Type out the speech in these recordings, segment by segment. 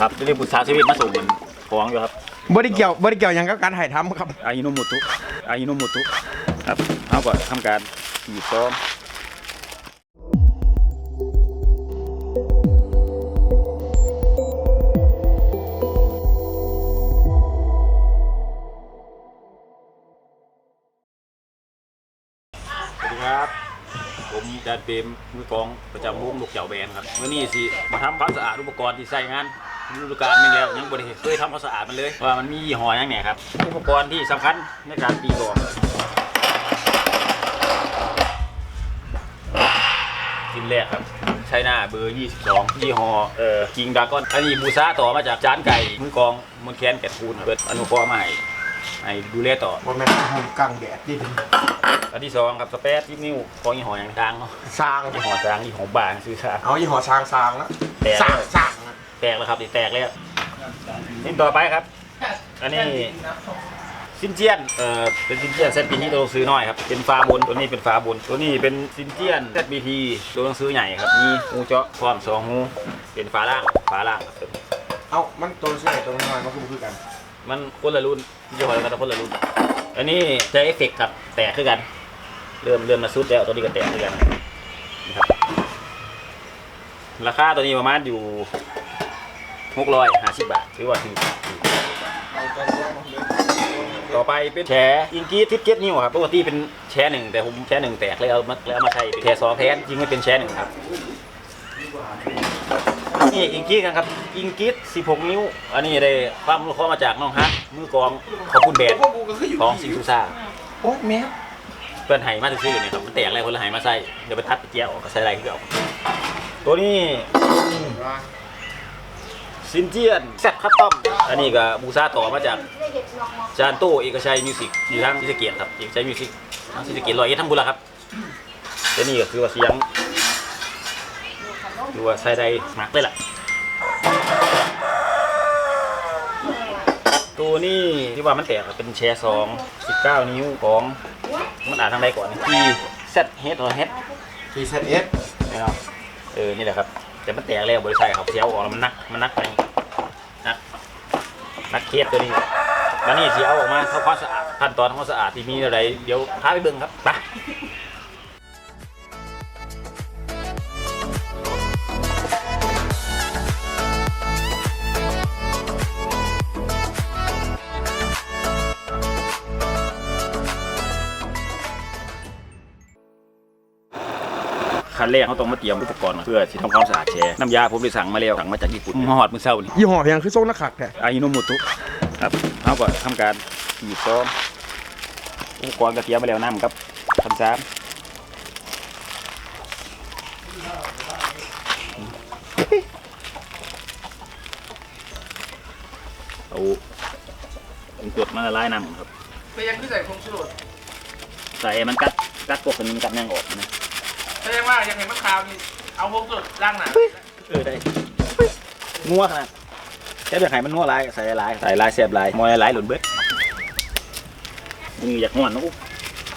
ครับเรียกบุษราชีวิตมาส่งมันฟ้องอยู่ครับบ่ได้เกี่ยวบ่ได้เกี่ยวหยังกับการถ่ายทำครับอายิโนโมตุอายิโนโมตุครับเขาก็ทำการขีดซ้อมสวัสดีครับ ผมจานเปรมมือกลองประจำวงลูกเจ้าแบนครับเมื่อนี้สิมาทำความสะอาดอุปกรณ์ที่ใส่งาน ฤดูกาลนึงแล้วยังบริเคยทำความสะอาดมันเลยว่ามันมียี่ห้อหยังเนี่ยครับอุปกรณ์ที่สำคัญในการตีกลองชิ้นแรกครับใช้หน้าเบอร์ 22 ยี่ห้อเอ่อกิงดากอนอันนี้บูซาต่อมาจากจานไก่มือกลองมนแคนแกะคูนเปิดอนุเคราะห์มาให้ให้ดูแลต่อบ่แม่นหุ่มกลางแดดนี่อันที่สองครับสเปซที่นิ้วของยี่ห้ออย่างดังเนาะสร้างยี่ห้อจางยี่ห้อบางซื้อซาเอายี่ห้อช้างสร้างแล้วแตกสร้างสร้างนะ แตกแล้วครับนี่แตกแล้วนี่ต่อไปครับ อันนี้ซินเจียน เอ่อ เป็นซินเจียนเซตปีที่ตัวหนังสือน้อยครับ เป็นฟ้าบน ตัวนี้เป็นฟ้าบน ตัวนี้เป็นซินเจียนเซตบีทีตัวหนังสือใหญ่ครับ มีหูเจาะพร้อมสองหู เป็นฟ้าล่าง ฟ้าล่างครับตัวนี้เอามันตัวเสื้อตัวน้อยมันคือบ่คือกัน มันคนละรุ่นยี่ห้อกันแต่คนละรุ่น อันนี้ใช้เอฟเฟกต์ครับ แตกขึ้นกัน เริ่มเริ่มมาซุดแล้ว ตัวนี้ก็แตกขึ้นกันนะครับ ราคาตัวนี้ประมาณอยู่ หกร้อยห้าสิบบาทหรือว่าถึงต่อไปเป็นแชร์อิงกี้ทิปเก็ตนิวครับปกติเป็นแชร์หนึ่งแต่ผมแชร์หนึ่งแตกเลยเอามาแล้วเอามาใช้เป็นแชร์สองแทนจริงไม่เป็นแชร์หนึ่งครับนี่อิงกี้กันครับอิงกี้16 นิ้ว อันนี้ได้ความรู้ข้อมาจากน้องฮักมือกลองขอบคุณแบรนด์พวกกูก็คืออยู่ของซิงซูซ่าโอ้ยแม่เพื่อนไห้มาซื้อๆเนี่ยครับมันแตกอะไรคนละไห้มาใส่เดี๋ยวไปทัดไปเจียวออกก็ใส่อะไรก็เอาตัวนี้ ซินเจียนแซดคัตตอมอันนี้ก็บูซาต่อมาจากจานโต้เอกชัยมิวสิกอยู่ทางศรีสะเกียรครับเอกชัยมิวสิกทางศรีสะเกียรร้อยเอ็ดทั้งบุญละครับและนี่ก็คือว่าเสียงคือว่าใส่ได้มากเลยล่ะตัวนี้ที่ว่ามันแตกอะเป็นแชร์สองสิบเก้านิ้วของมันอ่านทางใดก่อนที่เซตเฮดหรือเฮดพีเซเอสนะครับเออ นี่แหละครับ แต่มันแตกแล้วบริษัทครับเสียวออกแล้วมันนักมันนักไปนักนักเคสตัวนี้วันนี่ที่เออกมาทำความสะอาดขั้นตอนทำความสะอาดที่มีอะไรเดี๋ยวพาไปเบิ่งครับไป ขั้นแรกเขาต้องมาเตรียมอุปกรณ์ก่อนเพื่อที่ทำความสะอาดแชร์น้ำยาผมได้สั่งมาแล้วสั่งมาจากญี่ปุ่นมาหอดมือเศร้านี่ยี่ห้อเพียงคือทรงนักขักแท้อายิโนโมตุครับเขาก็ทำการขีดซ้อมอุปกรณ์กระเทียมมาแล้วน้ำครับทำซ้ำเอาเป็นกรดมาละลายน้ำครับไปยังคือใส่ผงชูรสใส่ให้มันกัดกัดพวกนี้มันกัดแมงออกนะ แสดงว่ายังไงมะขาวนี่เอาผงชูรสล้างหนาเออได้งัวขนาดแค่เดือดไข่มันงัวลายใส่ลายใส่ลายเสียบลายมอยลายหล่นเบิดมึงอยากงอนนะกู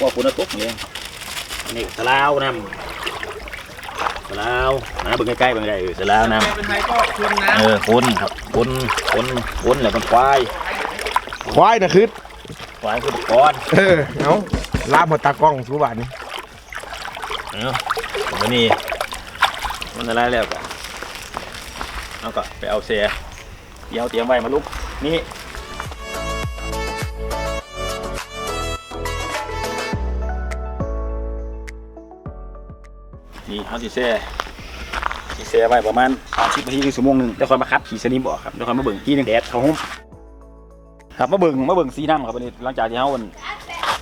ว่าคุณตกเลยนี่สลาวน้ำสลาวนะเบิ่งใกล้ๆเบิ่งได้เออสลาวน้เป็นไทยก็คนนะำเออคนครับคนคนคนแล้วมันควายควายน่ะคือควายคือตะกอนเออเอาลาบหมดตากล้องทุกบาทนี่ เนาะวันนี้มันอะไรแล้วก็เอาก็ไปเอาเสียเดี๋ยวเตรียมไว้มาลุกนี่นี่เขาสิแซ่สิแซ่ไว้ประมาณ30นาทีถึงชั่วโมงหนึ่งแล้วคอยมาคัดขี่สนิมออกครับแล้วคอยมาเบิ่งที่หนึ่งแดดเขาหุ้มครับมาเบิ่งมาเบิ่งสีน้ำครับวันนี้หลังจากที่เขาอั่น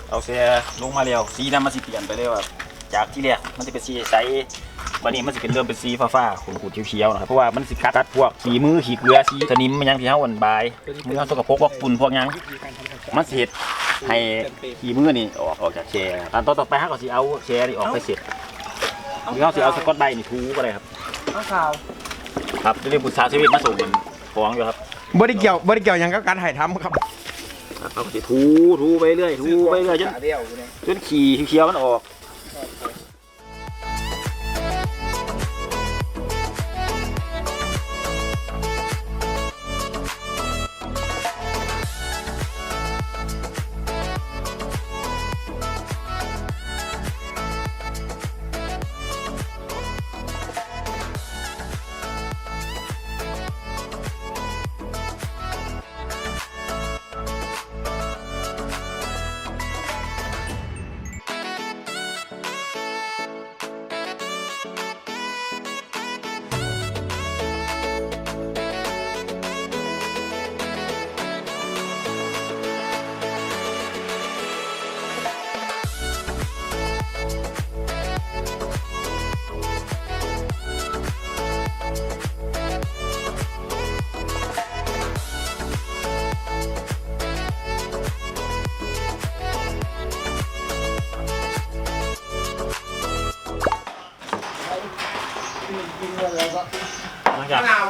เอาแซ่ลงมาแล้วสีน้ำมันสิเปลี่ยนไปเลยว่า จากที่แรกมันจะเป็นสีใสวันนี้มันจะเป็นเริ่มเป็นสีฟ้าๆขุ่นๆเขียวๆนะครับเพราะว่ามันสิคัดพวกขี้มือขี้เกลือสีสนิมมันยังที่เขาอั่นบายมือเขาสกปรกพวกฝุ่นพวกหยังมันสิเฮ็ดให้ขี้มือนี่ออกออกจากแชร์ตอนต่อไปเขาก็สิเอาแชร์นี่ออกไปเสร็จหรือเขาสิเอาสกอตไบรท์นี่ทูก็ได้ครับมะขาวครับเรียกบุษราชีวิตมาส่งมันฟ้องอยู่ครับบ่ได้เกี่ยวบ่ได้เกี่ยวหยังกับการถ่ายทำครับครับเขาก็สิทูทูไปเรื่อยทูไปเรื่อยจนเดียวอยู่เนี่ยจนขี่เขียวๆมันออก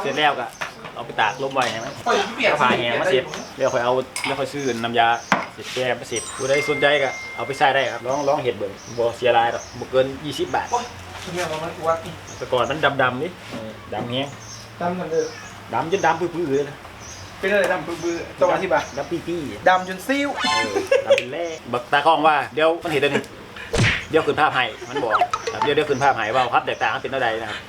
ร็จแล้วก็เอาไปตากลมไว้ใช่ไหมปล่อยเปียกก็พาแหงมาเสร็จเดี๋ยวค่อยเอาเดี๋ยวค่อยซื้อน้ำยาเสร็จแก้มาเสร็จผู้ใดสนใจก็เอาไปใส่ได้ครับลองลองเห็ดเบิ่งบ่เสียรายหรอกบ่เกิน 20 บาทเนี่ยมันกวักแต่ก่อนมันดำๆนี่เออดำแฮงดำกันเลยดำจนดำปื้อๆเลยนะเป็นอะไรดำปื้อๆต้องอธิบายดำปี้ๆดำจนซิ้วเออดำเป็นแร่บักตากล้องว่าเดี๋ยวมันเห็นตัวหนึงเดี๋ยวขึ้นภาพให้มันบอกครับเดี๋ยวเดี๋ยวขึ้นภาพให้ว่าครับแตกต่างกันเป็นเท่าใดนะครับ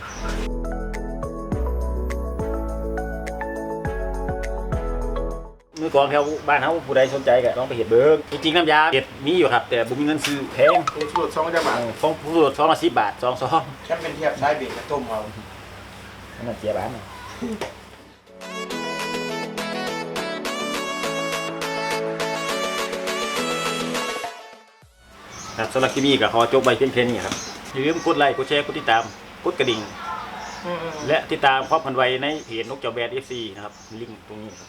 มือกลองแถวบ้านเฮาผู้ใดสนใจก็ลองไปเห็ดเบิ่งจริงๆน้ำยาเห็ดมีอยู่ครับ แต่บ่มีเงินซื้อแพงโอ้สูตรสองจังหวะเออฟองผู้โดดซองละ10บาทซองซองฉันเป็นเทียบซ้ายเบรกกับต้มเอานั่นนะเสียบ้านน่ะครับสำหรับคลิปนี้ก็ขอจบไปเพียงแค่นี้ครับอย่าลืมกดไลค์กดแชร์กดติดตามกดกระดิ่งและติดตามความพันไวในเพจนกเจ้าแบดเอฟซีนะครับลิงก์ตรงนี้ครับ